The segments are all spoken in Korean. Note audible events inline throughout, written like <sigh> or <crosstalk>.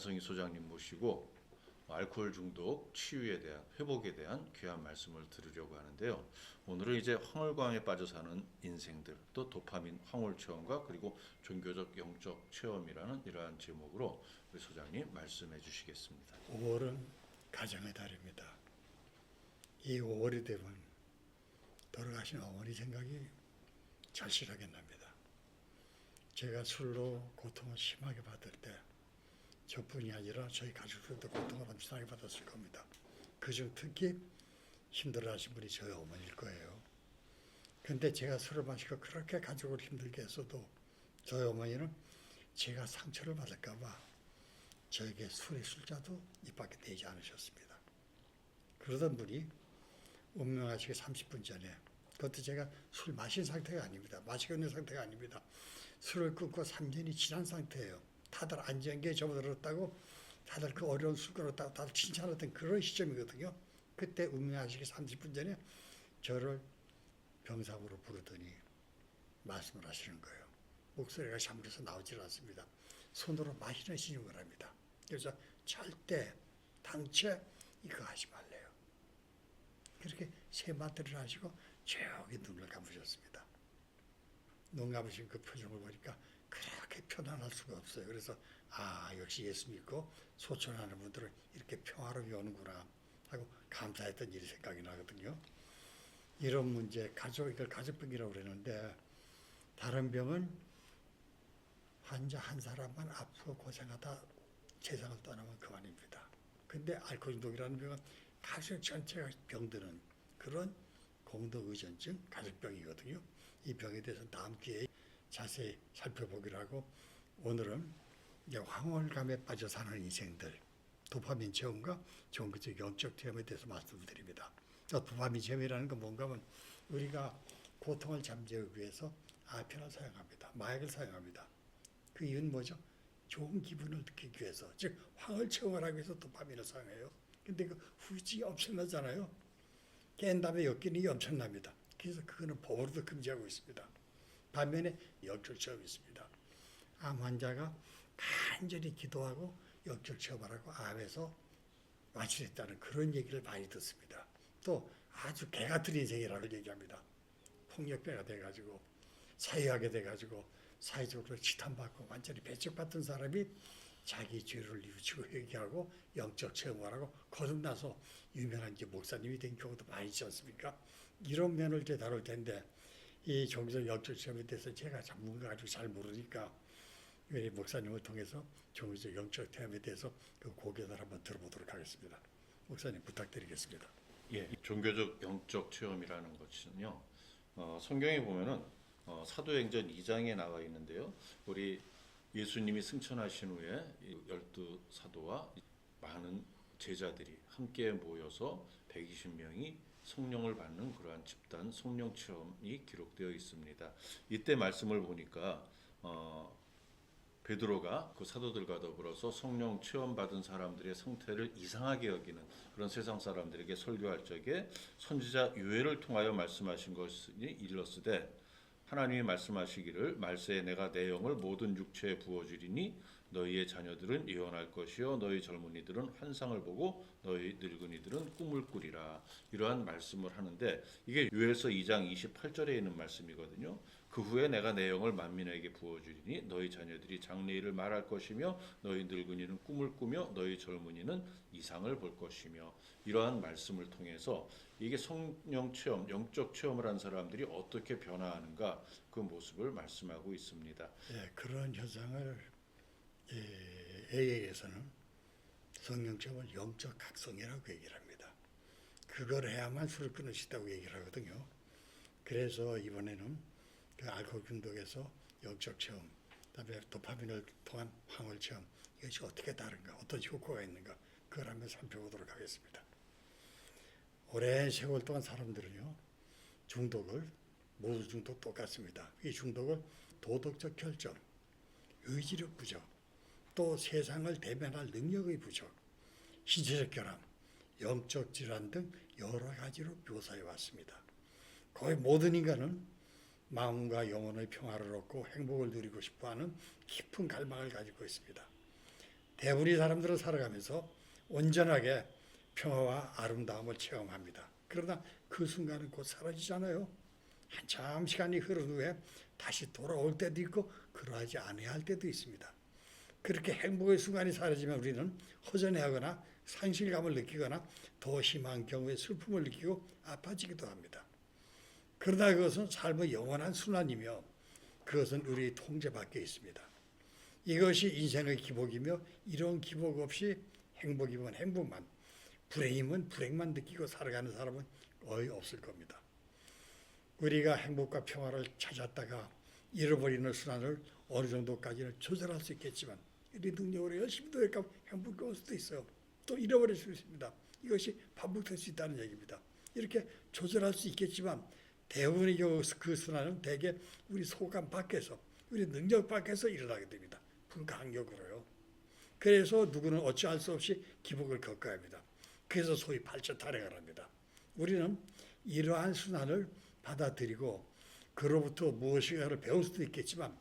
안성희 소장님 모시고 알코올 중독 치유에 대한 회복에 대한 귀한 말씀을 들으려고 하는데요. 오늘은 이제 황홀광에 빠져 사는 인생들 또 도파민 황홀 체험과 그리고 종교적 영적 체험이라는 이러한 제목으로 우리 소장님 말씀해 주시겠습니다. 5월은 가정의 달입니다. 이 5월이 되면 돌아가신 어머니 생각이 절실하게 납니다. 제가 술로 고통을 심하게 받을 때 저뿐이 아니라 저희 가족들도 고통을 엄청나게 받았을 겁니다. 그중 특히 힘들어하신 분이 저희 어머니일 거예요. 근데 제가 술을 마시고 그렇게 가족을 힘들게 했어도 저희 어머니는 제가 상처를 받을까 봐 저에게 술의 술자도 입 밖에 내지 않으셨습니다. 그러던 분이 운명하시기 30분 전에 그것도 제가 술 마신 상태가 아닙니다. 마시고 있는 상태가 아닙니다. 술을 끊고 3년이 지난 상태예요. 다들 안전기에 접어들었다고 다들 그 어려운 술 끊었다고 다들 칭찬하던 그런 시점이거든요. 그때 운명하시기 30분 전에 저를 병상으로 부르더니 말씀을 하시는 거예요. 목소리가 잠들어서 나오질 않습니다. 손으로 마시는 신용을 합니다. 그래서 절대 당최 이거 하지 말래요. 그렇게 세 마디를 하시고 조용히 눈을 감으셨습니다. 눈 감으신 그 표정을 보니까 그 렇게 편안할 수가 없어요. 그래서 아 역시 예수 믿고 소천하는 분들은 이렇게 평화로이 오는구나 하고 감사했던 일이 생각이 나거든요. 이런 문제 가족 이걸 가족병이라고 그러는데 다른 병은 환자 한 사람만 아프고 고생하다 세상을 떠나면 그만입니다. 근데 알코올 중독이라는 병은 가족 전체가 병드는 그런 공동 의존증 가족병이거든요. 이 병에 대해서 다음 기회에 자세히 살펴보기로 하고 오늘은 황홀감에 빠져 사는 인생들 도파민 체험과 종교적 영적 체험에 대해서 말씀을 드립니다. 자, 도파민 체험이라는 건 뭔가 하면 우리가 고통을 잠재우기 위해서 아편을 사용합니다. 마약을 사용합니다. 그 이유는 뭐죠? 좋은 기분을 느끼기 위해서, 즉 황을 체험을 하기 위해서 도파민을 사용해요. 근데 그 후지 엄청나잖아요. 깬 다음에 엮이는 게 엄청납니다. 그래서 그거는 법으로도 금지하고 있습니다. 반면에 체험이 있습니다. 암 환자가 간절히 기도하고 하고 암에서 완치했다는 그런 얘기를 많이 듣습니다. 또 아주 개 같은 인생이라고 얘기합니다. 폭력배가 돼가지고 사회하게 돼가지고 사회적으로 지탄받고 완전히 배척받던 사람이 자기 죄를 뉘우치고 회개하고 영적 체험을 하고 거듭나서 유명한 이제 목사님이 된 경우도 많이 있지 않습니까? 이런 면을 이제 다룰 텐데 이 종교적 영적 체험에 대해서 제가 전문가 가지고 잘 모르니까 이 목사님을 통해서 종교적 영적 체험에 대해서 그 고견을 한번 들어보도록 하겠습니다. 목사님 부탁드리겠습니다. 예, 종교적 영적 체험이라는 것은요. 어, 성경에 보면은 어, 사도행전 2장에 나와 있는데요. 우리 예수님이 승천하신 후에 이 열두 사도와 많은 제자들이 함께 모여서 120명이 성령을 받는 그러한 집단 성령 체험이 기록되어 있습니다. 이때 말씀을 보니까 어, 베드로가 그 사도들과 더불어서 성령 체험 받은 사람들의 상태를 이상하게 여기는 그런 세상 사람들에게 설교할 적에 선지자 유엘을 통하여 말씀하신 것이 일렀으되 하나님이 말씀하시기를 말세에 내가 내 영을 모든 육체에 부어주리니 너희의 자녀들은 예언할 것이요 너희 젊은이들은 환상을 보고 너희 늙은이들은 꿈을 꾸리라 이러한 말씀을 하는데 이게 유엘서 2장 28절에 있는 말씀이거든요. 그 후에 내가 내 영을 만민에게 부어주리니 너희 자녀들이 장래일을 말할 것이며 너희 늙은이는 꿈을 꾸며 너희 젊은이는 이상을 볼 것이며 이러한 말씀을 통해서 이게 성령 체험, 영적 체험을 한 사람들이 어떻게 변화하는가 그 모습을 말씀하고 있습니다. 예, 그런 현상을 예, AA에서는 성령체험을 영적 각성이라고 얘기를 합니다. 그걸 해야만 술을 끊을 수 있다고 얘기를 하거든요. 그래서 이번에는 그 알코올 중독에서 영적 체험, 그다음에 도파민을 통한 황홀 체험 이것이 어떻게 다른가, 어떤 효과가 있는가 그걸 한번 살펴보도록 하겠습니다. 오랜 세월 동안 사람들은요 중독을 모두 중독 똑같습니다. 이 중독을 도덕적 결정, 의지력 부족, 또 세상을 대면할 능력의 부족, 신체적 결함, 영적 질환 등 여러 가지로 묘사해 왔습니다. 거의 모든 인간은 마음과 영혼의 평화를 얻고 행복을 누리고 싶어하는 깊은 갈망을 가지고 있습니다. 대부분의 사람들은 살아가면서 온전하게 평화와 아름다움을 체험합니다. 그러나 그 순간은 곧 사라지잖아요. 한참 시간이 흐른 후에 다시 돌아올 때도 있고 그러하지 않아야 할 때도 있습니다. 그렇게 행복의 순간이 사라지면 우리는 허전해하거나 상실감을 느끼거나 더 심한 경우에 슬픔을 느끼고 아파지기도 합니다. 그러나 그것은 삶의 영원한 순환이며 그것은 우리 통제 밖에 있습니다. 이것이 인생의 기복이며 이런 기복 없이 행복이면 행복만, 불행이면 불행만 느끼고 살아가는 사람은 거의 없을 겁니다. 우리가 행복과 평화를 찾았다가 잃어버리는 순환을 어느 정도까지는 조절할 수 있겠지만 우리 능력으로 열심히 노력하면 행복이 올 수도 있어요. 또 잃어버릴 수 있습니다. 이것이 반복될 수 있다는 얘기입니다. 이렇게 조절할 수 있겠지만 대부분의 경우 그 순환은 대개 우리 소감 밖에서 우리 능력 밖에서 일어나게 됩니다. 불가항력으로요. 그래서 누구는 어찌할 수 없이 기복을 겪어야 합니다. 그래서 소위 발전타령을 합니다. 우리는 이러한 순환을 받아들이고 그로부터 무엇인가를 배울 수도 있겠지만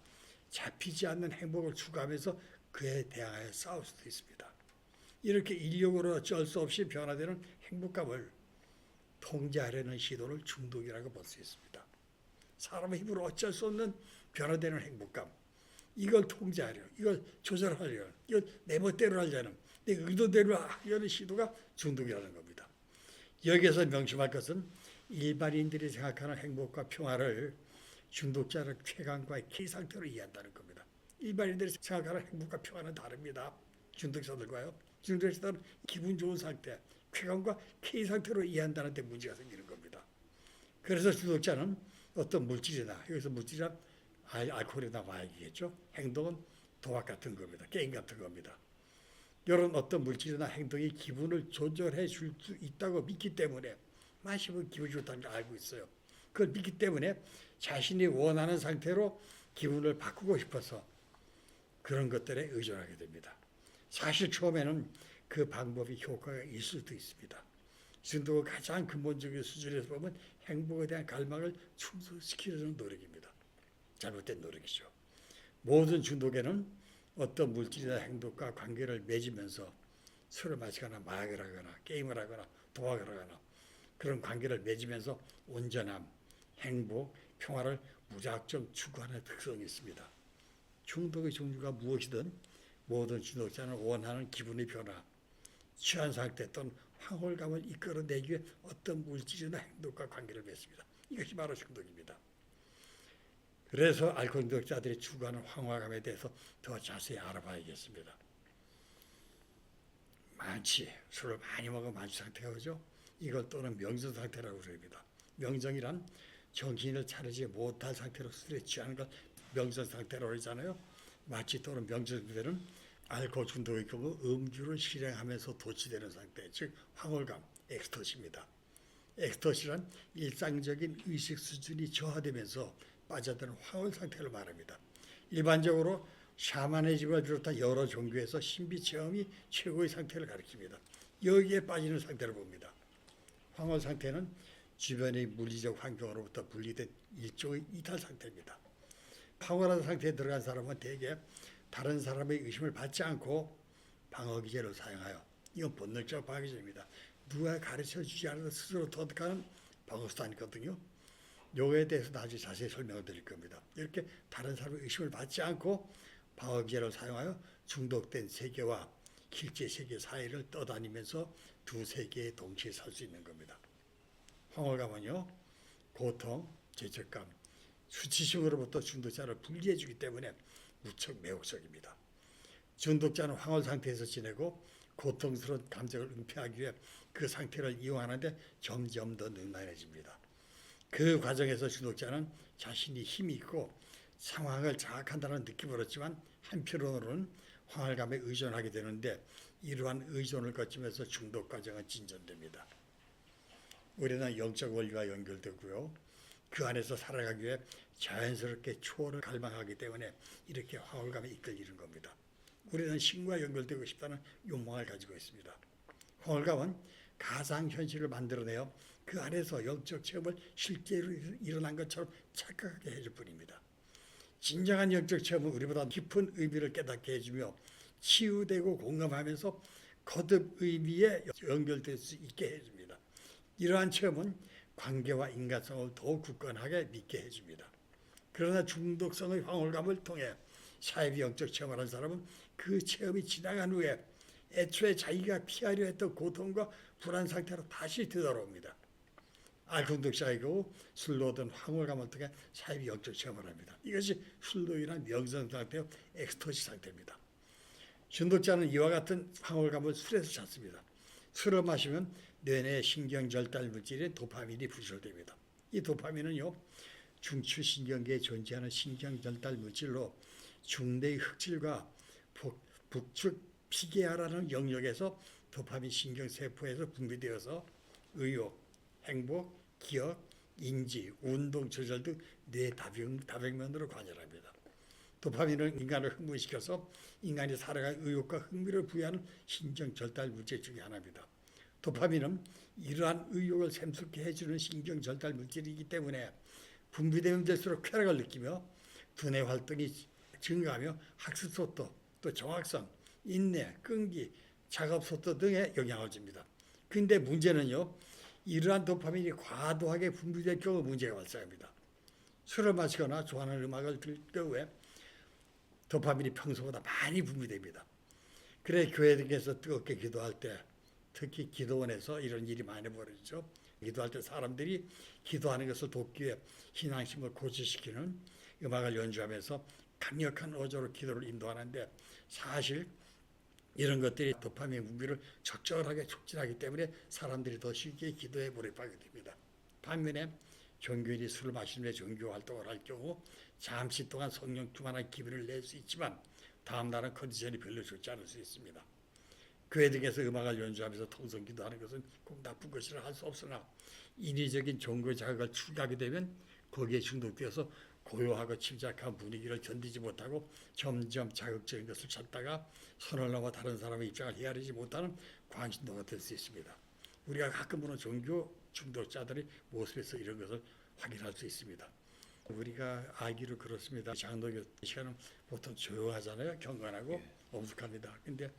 잡히지 않는 행복을 추구하면서 그에 대하여 싸울 수도 있습니다. 이렇게 인력으로 어쩔 수 없이 변화되는 행복감을 통제하려는 시도를 중독이라고 볼 수 있습니다. 사람의 힘으로 어쩔 수 없는 변화되는 행복감, 이걸 통제하려, 이걸 조절하려, 이걸 내 멋대로 하려는 내 의도대로 하려는 시도가 중독이라는 겁니다. 여기에서 명심할 것은 일반인들이 생각하는 행복과 평화를 중독자를 쾌감과 K 상태로 이해한다는 겁니다. 일반인들이 생각하는 행복과 평화는 다릅니다. 중독자들과요. 중독자들은 기분 좋은 상태, 쾌감과 K 상태로 이해한다는 데 문제가 생기는 겁니다. 그래서 중독자는 어떤 물질이나 여기서 물질이란 알- 알코올이나 마약이겠죠. 행동은 도박 같은 겁니다. 게임 같은 겁니다. 이런 어떤 물질이나 행동이 기분을 조절해 줄 수 있다고 믿기 때문에 마시면 기분이 좋다는 걸 알고 있어요. 그걸 믿기 때문에 자신이 원하는 상태로 기분을 바꾸고 싶어서 그런 것들에 의존하게 됩니다. 사실 처음에는 그 방법이 효과가 있을 수도 있습니다. 진도가 가장 근본적인 수준에서 보면 행복에 대한 갈망을 충족시키려는 노력입니다. 잘못된 노력이죠. 모든 중독에는 어떤 물질이나 행동과 관계를 맺으면서 술을 마시거나 마약을 하거나 게임을 하거나 도박을 하거나 그런 관계를 맺으면서 온전함, 행복, 평화를 무작정 추구하는 특성이 있습니다. 중독의 종류가 무엇이든 모든 중독자는 원하는 기분의 변화, 취한 상태 또는 황홀감을 이끌어내기 위해 어떤 물질이나 행동과 관계를 맺습니다. 이것이 바로 중독입니다. 그래서 알코올 중독자들이 추구하는 황홀감에 대해서 더 자세히 알아봐야겠습니다. 만취, 술을 많이 먹어 만취 상태가 오죠. 이걸 또는 명정 상태라고 그럽니다. 명정이란 정신을 차리지 못할 상태로 술에 취하는 걸 상태라고 그러잖아요. 마취 또는 상태는 알코올 중독의 경우 음주를 실행하면서 도취되는 상태, 즉 황홀감, 엑스터시입니다. 엑스터시란 일상적인 의식 수준이 저하되면서 빠져드는 황홀 상태를 말합니다. 일반적으로 샤머니즘을 비롯한 여러 종교에서 신비 체험이 최고의 상태를 가리킵니다. 여기에 빠지는 상태를 봅니다. 황홀 상태는 주변의 물리적 환경으로부터 분리된 일종의 이탈 상태입니다. 황홀한 상태에 들어간 사람은 대개 다른 사람의 의심을 받지 않고 방어 기제를 사용하여 이건 본능적 방어 기제입니다. 누가 가르쳐 주지 않아도 스스로 터득하는 방어 수단이거든요. 요거에 대해서 나중에 자세히 설명을 드릴 겁니다. 이렇게 다른 사람의 의심을 받지 않고 방어 기제를 사용하여 중독된 세계와 실제 세계 사이를 떠다니면서 두 세계에 동시에 살 수 있는 겁니다. 황홀감은요, 고통, 죄책감, 수치심으로부터 중독자를 분리해 주기 때문에 무척 매혹적입니다. 중독자는 황홀 상태에서 지내고 고통스러운 감정을 은폐하기 위해 그 상태를 이용하는데 점점 더 능란해집니다. 그 과정에서 중독자는 자신이 힘이 있고 상황을 장악한다는 느낌을 얻지만 한편으로는 황홀감에 의존하게 되는데 이러한 의존을 거치면서 중독 과정은 진전됩니다. 우리는 영적 원리와 연결되고요. 그 안에서 살아가기 위해 자연스럽게 초월을 갈망하기 때문에 이렇게 황홀감에 이끌리는 겁니다. 우리는 신과 연결되고 싶다는 욕망을 가지고 있습니다. 황홀감은 가상 현실을 만들어내어 그 안에서 영적 체험을 실제로 일어난 것처럼 착각하게 해줄 뿐입니다. 진정한 영적 체험은 우리보다 깊은 의미를 깨닫게 해주며 치유되고 공감하면서 거듭 의미에 연결될 수 있게 해줍니다. 이러한 체험은 관계와 인간성을 더욱 굳건하게 믿게 해줍니다. 그러나 중독성의 황홀감을 통해 사회비 영적 체험을 한 사람은 그 체험이 지나간 후에 애초에 자기가 피하려 했던 고통과 불안 상태로 다시 되돌아옵니다. 알코올독자이고 술로 얻은 황홀감을 통해 사회비 영적 체험을 합니다. 이것이 술로 인한 명성 상태의 엑스터시 상태입니다. 중독자는 이와 같은 황홀감을 술에서 찾습니다. 술을 마시면 뇌내 신경 절달 물질인 도파민이 분출됩니다. 이 도파민은요 중추 신경계에 존재하는 신경 절달 물질로 중뇌의 흑질과 북, 북측 피계하라는 영역에서 도파민 신경 세포에서 분비되어서 의욕, 행복, 기억, 인지, 운동 조절 등 뇌 다백, 다백면으로 관여합니다. 도파민은 인간을 흥분시켜서 인간이 살아갈 의욕과 흥미를 부여하는 신경 절달 물질 중에 하나입니다. 도파민은 이러한 의욕을 샘솟게 해주는 신경 절달 물질이기 때문에 분비되면 될수록 쾌락을 느끼며 두뇌 활동이 증가하며 학습 속도, 또 정확성, 인내, 끈기, 작업 속도 등에 영향을 줍니다. 근데 문제는요, 이러한 도파민이 과도하게 분비될 경우 문제가 발생합니다. 술을 마시거나 좋아하는 음악을 들을 경우에 도파민이 평소보다 많이 분비됩니다. 그래 교회 등에서 뜨겁게 기도할 때 특히 기도원에서 이런 일이 많이 벌어지죠. 기도할 때 사람들이 기도하는 것을 돕기 위해 신앙심을 고취시키는 음악을 연주하면서 강력한 어조로 기도를 인도하는데 사실 이런 것들이 도파민 분비를 적절하게 촉진하기 때문에 사람들이 더 쉽게 기도에 몰입하게 됩니다. 반면에 종교인이 술을 후에 종교 활동을 할 경우 잠시 동안 성령 충만한 기분을 낼 수 있지만 다음 날은 컨디션이 별로 좋지 않을 수 있습니다. 교회 등에서 음악을 연주하면서 통성 기도하는 것은 꼭 나쁜 것이라 할 수 없으나 인위적인 종교 자극을 추구하게 되면 거기에 중독되어서 고요하고 침착한 분위기를 견디지 못하고 점점 자극적인 것을 찾다가 선을 넘어 다른 사람의 입장을 헤아리지 못하는 관심도가 될 수 있습니다. 우리가 가끔 보는 종교 중독자들의 모습에서 이런 것을 확인할 수 있습니다. 우리가 알기로 그렇습니다. 장로교 시간은 보통 조용하잖아요. 경건하고 예. 엄숙합니다. 근데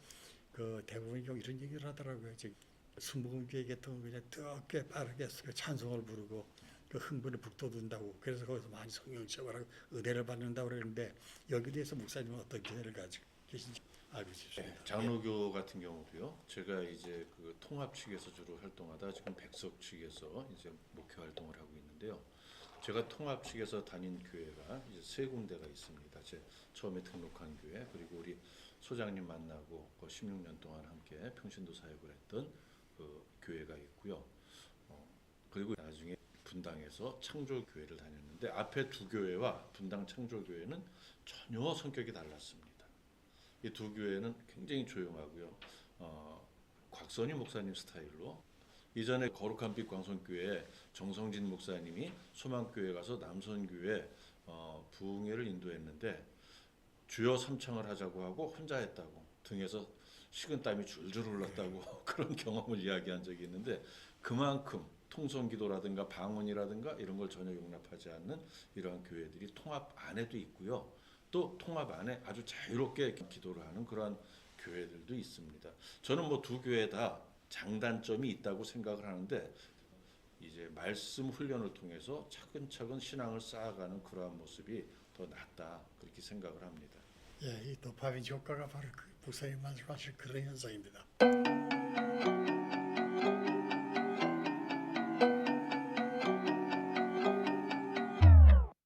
그 대부분 경 이런 얘기를 하더라고요. 즉 순복음교회 계통은 그냥 뜨겁게 빠르게 그 찬송을 부르고 그 흥분을 북돋운다고 그래서 거기서 많이 성령 체험을 하고 은혜를 받는다고 그러는데 여기 대해서 목사님은 어떤 견해를 가지고 계신지 알고 네, 싶습니다. 장로교 같은 경우도요. 제가 이제 그 통합 측에서 주로 활동하다 지금 백석 측에서 이제 목회 활동을 하고 있는데요. 제가 통합 측에서 다닌 교회가 이제 세 군데가 있습니다. 제 처음에 등록한 교회 그리고 우리 소장님 만나고 그 16년 동안 함께 평신도 사역을 했던 그 교회가 있고요. 어, 그리고 나중에 분당에서 창조교회를 다녔는데 앞에 두 교회와 분당 창조교회는 전혀 성격이 달랐습니다. 이 두 교회는 굉장히 조용하고요. 어, 곽선희 목사님 스타일로 이전에 거룩한 빛 광선교회 정성진 목사님이 소망교회 가서 남선교회 어, 부흥회를 인도했는데 주여 삼창을 하자고 하고 혼자 했다고 등에서 식은땀이 줄줄 흘렀다고 <laughs> 그런 경험을 이야기한 적이 있는데 그만큼 통성기도라든가 방언이라든가 이런 걸 전혀 용납하지 않는 이러한 교회들이 통합 안에도 있고요. 또 통합 안에 아주 자유롭게 기도를 하는 그러한 교회들도 있습니다. 저는 뭐 두 교회 다 장단점이 있다고 생각을 하는데 이제 말씀 훈련을 통해서 차근차근 신앙을 쌓아가는 그러한 모습이 더 낫다 그렇게 생각을 합니다. 예, 이 도파민 효과가 바로 그 목사님 말씀하신 그런 현상입니다.